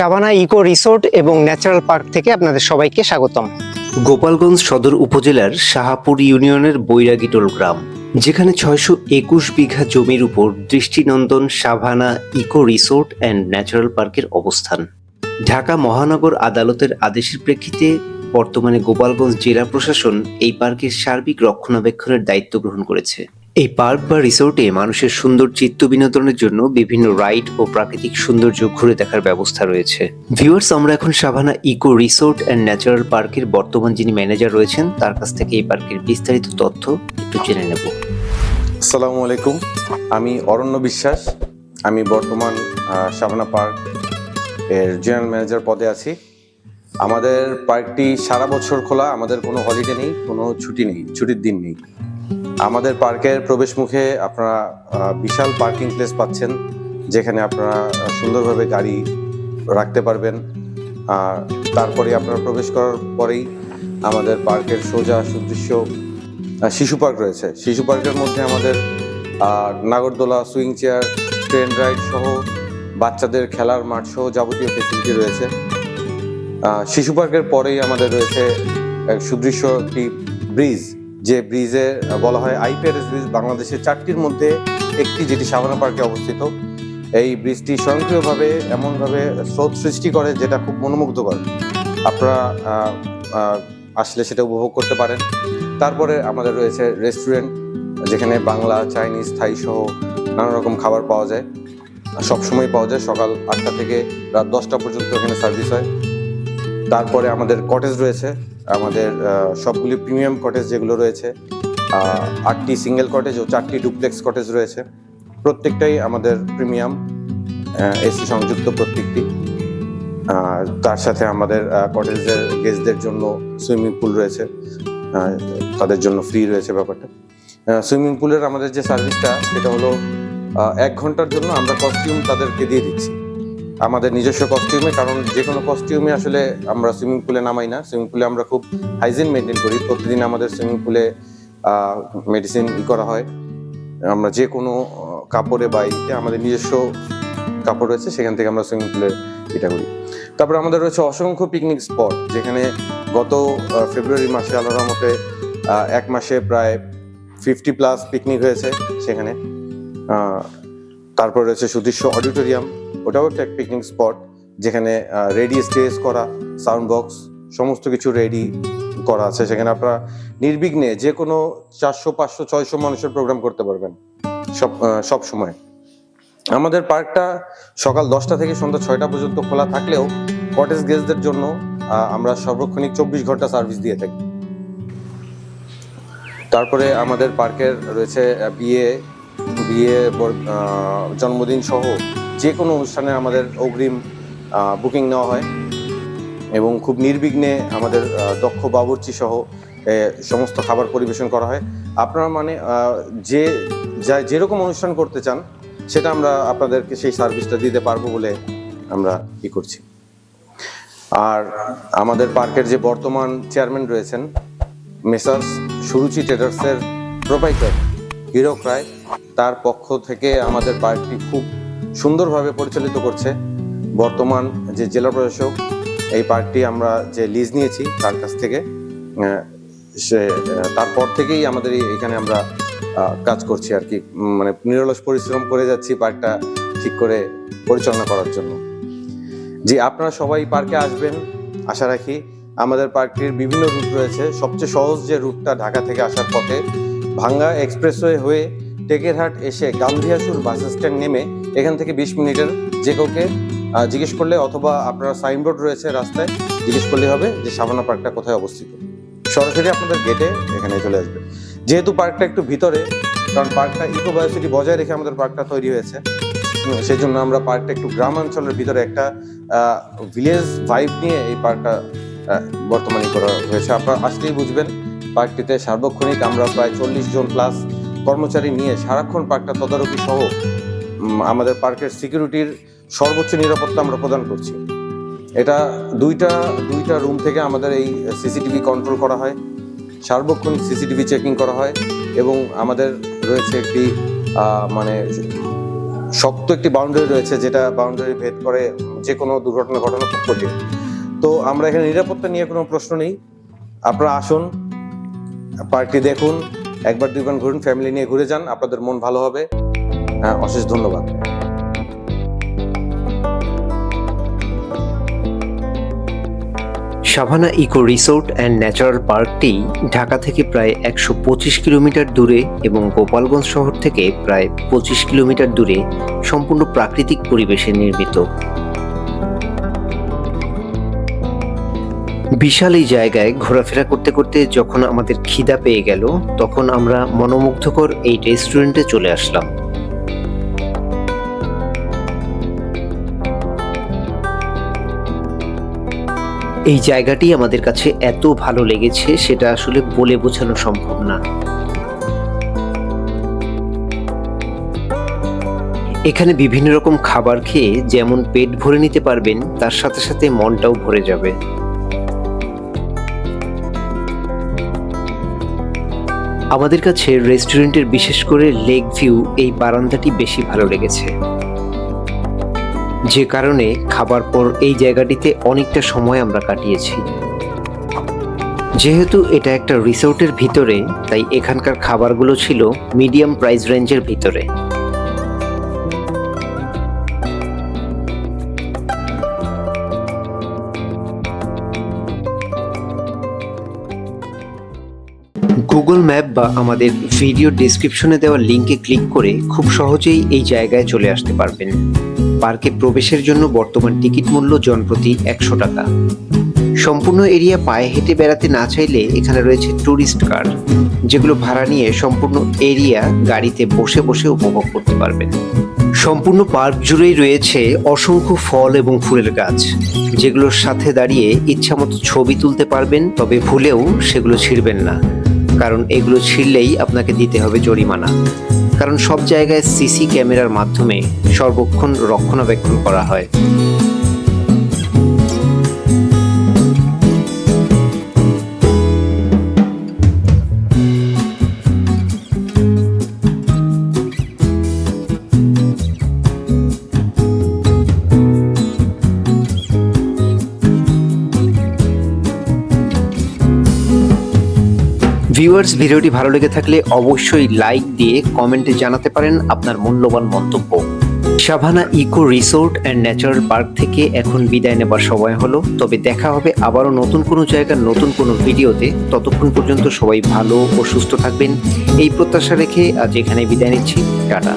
Shabana eco resort এবং natural park থেকে আপনাদের সবাইকে স্বাগতম। গোপালগঞ্জ সদর উপজেলার শাহাপুর ইউনিয়নের বৈরাগীটোল গ্রাম, যেখানে ছয়শো একুশ বিঘা জমির উপর দৃষ্টিনন্দন Savanna eco resort and natural পার্কের অবস্থান। ঢাকা মহানগর আদালতের আদেশের প্রেক্ষিতে বর্তমানে গোপালগঞ্জ জেলা প্রশাসন এই পার্কের সার্বিক রক্ষণাবেক্ষণের দায়িত্ব গ্রহণ করেছে। এই পার্ক বা রিসোর্টে মানুষের সুন্দর চিত্ত বিনোদনের জন্য বিভিন্ন রাইড ও প্রাকৃতিক সৌন্দর্য ঘুরে দেখার ব্যবস্থা রয়েছে। ভিউয়ার্স আমরা এখন Savanna eco resort and natural পার্কের বর্তমান যিনি ম্যানেজার রয়েছেন, তার কাছ থেকে এই পার্কের বিস্তারিত তথ্য একটু জেনে নেব। আসসালামু আলাইকুম। আমি অরণ্য বিশ্বাস। আমি বর্তমান শাবানা পার্কের জেনারেল ম্যানেজার পদে আছি। আমাদের পার্কটি সারা বছর খোলা, আমাদের কোনো হলিডে নেই, কোনো ছুটি নেই, ছুটির দিন নেই। আমাদের পার্কের প্রবেশ মুখে আপনারা বিশাল পার্কিং প্লেস পাচ্ছেন, যেখানে আপনারা সুন্দরভাবে গাড়ি রাখতে পারবেন। আর তারপরে আপনারা প্রবেশ করার পরেই আমাদের পার্কের সোজা সুদৃশ্য শিশু পার্ক রয়েছে। শিশু পার্কের মধ্যে আমাদের নাগরদোলা সুইং চেয়ার, ট্রেন রাইড সহ বাচ্চাদের খেলার মাঠ সহ যাবতীয় ফেসিলিটি রয়েছে। শিশু পার্কের পরেই আমাদের রয়েছে সুদৃশ্য একটি ব্রিজ। যে ব্রিজে বলা হয় আইপিআরএস ব্রিজ, বাংলাদেশের চারটির মধ্যে একটি যেটি সাভানা পার্কে অবস্থিত। এই ব্রিজটি স্বয়ংক্রিয়ভাবে এমনভাবে স্রোত সৃষ্টি করে যেটা খুব মনোমুগ্ধকর। আপনারা আসলে সেটা উপভোগ করতে পারেন। তারপরে আমাদের রয়েছে রেস্টুরেন্ট, যেখানে বাংলা, চাইনিজ, থাই সহ নানা রকম খাবার পাওয়া যায়। সব সময় পাওয়া যায়, সকাল আটটা থেকে রাত দশটা পর্যন্ত এখানে সার্ভিস হয়। তারপরে আমাদের কটেজ রয়েছে, আমাদের সবগুলি প্রিমিয়াম কটেজ যেগুলো রয়েছে আটটি সিঙ্গেল কটেজ ও চারটি ডুপ্লেক্স কটেজ রয়েছে। প্রত্যেকটাই আমাদের প্রিমিয়াম এসি সংযুক্ত প্রত্যেকটি। তার সাথে আমাদের কটেজের গেস্টদের জন্য সুইমিং পুল রয়েছে তাদের জন্য ফ্রি রয়েছে ব্যাপারটা। সুইমিং পুলের আমাদের যে সার্ভিসটা সেটা হলো এক ঘণ্টার জন্য আমরা কস্টিউম তাদেরকে দিয়ে দিচ্ছি। আমাদের নিজস্ব কস্টিউমে কারণ যে কোনো কস্টিউমে আসলে আমরা সুইমিং পুলে নামাই না। সুইমিং পুলে আমরা খুব হাইজিন মেনটেন করি। প্রতিদিন আমাদের সুইমিং পুলে মেডিসিন ই করা হয়। আমরা যে কোনো কাপড়ে বা ইতে আমাদের নিজস্ব কাপড় রয়েছে, সেখান থেকে আমরা সুইমিং পুলে এটা করি। তারপরে আমাদের রয়েছে অসংখ্য পিকনিক স্পট যেখানে গত ফেব্রুয়ারি মাসে আল্লাহর রহমতে এক মাসে প্রায় ফিফটি প্লাস পিকনিক হয়েছে সেখানে। তারপর রয়েছে সুদৃশ্য অডিটোরিয়াম। ওটাও একটা পিকনিক স্পট যেখানে রেডি স্টেজ করা সাউন্ড বক্স সমস্ত কিছু রেডি করা আছে। সেখানে আপনারা নির্বিঘ্নে যে কোনো চারশো, পাঁচশো, ছয়শো মানুষের প্রোগ্রাম করতে পারবেন সব সব সময়। আমাদের পার্কটা সকাল দশটা থেকে সন্ধ্যা ছয়টা পর্যন্ত খোলা থাকলেও কটেজ গেস্টদের জন্য আমরা সর্বক্ষণিক চব্বিশ ঘণ্টা সার্ভিস দিয়ে থাকি। তারপরে আমাদের পার্কের রয়েছে বিয়ে বিয়ে জন্মদিন সহ যে কোনো অনুষ্ঠানে আমাদের অগ্রিম বুকিং নেওয়া হয় এবং খুব নির্বিঘ্নে আমাদের দক্ষ বাবুর্চি সহ সমস্ত খাবার পরিবেশন করা হয়। আপনারা মানে যে যা যেরকম অনুষ্ঠান করতে চান, সেটা আমরা আপনাদেরকে সেই সার্ভিসটা দিতে পারব বলে আমরা ই করছি। আর আমাদের পার্কের যে বর্তমান চেয়ারম্যান রয়েছেন, মেসার্স সুরুচি ট্রেডার্সের প্রোপাইটার হিরক রায় তার পক্ষ থেকে আমাদের পার্কটি খুব সুন্দরভাবে পরিচালিত করছে। বর্তমান যে জেলা প্রশাসক, এই পার্কটি আমরা যে লিজ নিয়েছি তার কাছ থেকে সে তারপর থেকেই আমাদের এখানে আমরা কাজ করছি আর কি। মানে নিরলস পরিশ্রম করে যাচ্ছি পার্কটা ঠিক করে পরিচালনা করার জন্য। জি, আপনারা সবাই পার্কে আসবেন, আশা রাখি। আমাদের পার্কটির বিভিন্ন রুট রয়েছে। সবচেয়ে সহজ যে রুটটা ঢাকা থেকে আসার পথে, ভাঙ্গা এক্সপ্রেসওয়ে হয়ে টেকেরহাট এসে গান্ধিয়াসুর বাস স্ট্যান্ড নেমে এখান থেকে বিশ মিনিটের যে কাউকে জিজ্ঞেস করলে অথবা আপনার সাইনবোর্ড রয়েছে রাস্তায়, জিজ্ঞেস করলে হবে যে সাবানা পার্কটা কোথায় অবস্থিত। সরাসরি আপনাদের গেটে এখানে চলে আসবে। যেহেতু পার্কটা একটু ভিতরে, কারণ পার্কটা ইকো বায়োসিটি বজায় রেখে আমাদের পার্কটা তৈরি হয়েছে সেই জন্য আমরা পার্কটা একটু গ্রামাঞ্চলের ভিতরে একটা ভিলেজ ভাইব নিয়ে এই পার্কটা বর্তমানে করা হয়েছে। আপনারা আসলেই বুঝবেন, পার্কটিতে সার্বক্ষণিক আমরা প্রায় চল্লিশ জন প্লাস কর্মচারী নিয়ে সারাক্ষণ পার্কটা তদারকি সহ আমাদের পার্কের সিকিউরিটির সর্বোচ্চ নিরাপত্তা আমরা প্রদান করছি। এটা দুইটা দুইটা রুম থেকে আমাদের এই সিসিটিভি কন্ট্রোল করা হয়, সার্বক্ষণিক সিসিটিভি চেকিং করা হয় এবং আমাদের রয়েছে একটি মানে শক্ত একটি বাউন্ডারি রয়েছে যেটা বাউন্ডারি ভেদ করে যে কোনো দুর্ঘটনা ঘটনা খুব কঠিন। তো আমরা এখানে নিরাপত্তা নিয়ে কোনো প্রশ্ন নেই। আপনারা আসুন, পার্কটি দেখুন একবার দুইবার ঘুরুন ফ্যামিলি নিয়ে ঘুরে যান আপনাদের মন ভালো হবে। হ্যাঁ, অশেষ ধন্যবাদ। Savanna eco resort and natural পার্কটি ঢাকা থেকে প্রায় একশো পঁচিশ কিলোমিটার দূরে এবং গোপালগঞ্জ শহর থেকে প্রায় পঁচিশ কিলোমিটার দূরে সম্পূর্ণ প্রাকৃতিক পরিবেশে নির্মিত। বিশাল এই জায়গায় ঘোরাফেরা করতে করতে যখন আমাদের খিদা পেয়ে গেল, তখন আমরা মনোমুগ্ধকর এই রেস্টুরেন্টে চলে আসলাম। এই জায়গাটি আমাদের কাছে এত ভালো লেগেছে, সেটা আসলে বলে বোঝানো সম্ভব না। এখানে বিভিন্ন রকম খাবার খেয়ে যেমন পেট ভরে নিতে পারবেন, তার সাথে সাথে মনটাও ভরে যাবে। আমাদের কাছে রেস্টুরেন্টের বিশেষ করে লেক ভিউ এই বারান্দাটি বেশি ভালো লেগেছে। যে কারণে খাবার পর এই জায়গাটিতে অনেকটা সময় আমরা কাটিয়েছি। যেহেতু এটা একটা রিসোর্টের ভিতরে, তাই এখানকার খাবারগুলো ছিল মিডিয়াম প্রাইস রেঞ্জের ভিতরে। গুগল ম্যাপ বা আমাদের ভিডিও ডেসক্রিপশনে দেওয়া লিঙ্কে ক্লিক করে খুব সহজেই এই জায়গায় চলে আসতে পারবেন। পার্কে প্রবেশের জন্য বর্তমান টিকিট মূল্য জনপ্রতি একশো টাকা। সম্পূর্ণ এরিয়া পায়ে হেঁটে বেড়াতে না চাইলে এখানে রয়েছে ট্যুরিস্ট কার যেগুলো ভাড়া নিয়ে সম্পূর্ণ এরিয়া গাড়িতে বসে বসে উপভোগ করতে পারবেন। সম্পূর্ণ পার্ক জুড়েই রয়েছে অসংখ্য ফল এবং ফুলের গাছ, যেগুলোর সাথে দাঁড়িয়ে ইচ্ছামতো ছবি তুলতে পারবেন, তবে ভুলেও সেগুলো ছিঁড়বেন না। কারণ এগুলো ছিঁড়লেই আপনাকে দিতে হবে জরিমানা। কারণ সব জায়গায় সিসি ক্যামেরার মাধ্যমে সর্বক্ষণ রক্ষণাবেক্ষণ করা হয়। ভিউয়ার্স ভিডিওটি ভালো লেগে থাকলে অবশ্যই লাইক দিয়ে কমেন্টে জানাতে পারেন আপনার মূল্যবান মন্তব্য। Savanna eco resort and natural park থেকে এখন বিদায় নেবার সময় হলো। তবে দেখা হবে আবারও নতুন কোনো জায়গার নতুন কোনো ভিডিওতে। ততক্ষণ পর্যন্ত সবাই ভালো ও সুস্থ থাকবেন। এই প্রত্যাশা রেখে আজ এখানে বিদায় নিচ্ছি। টাটা।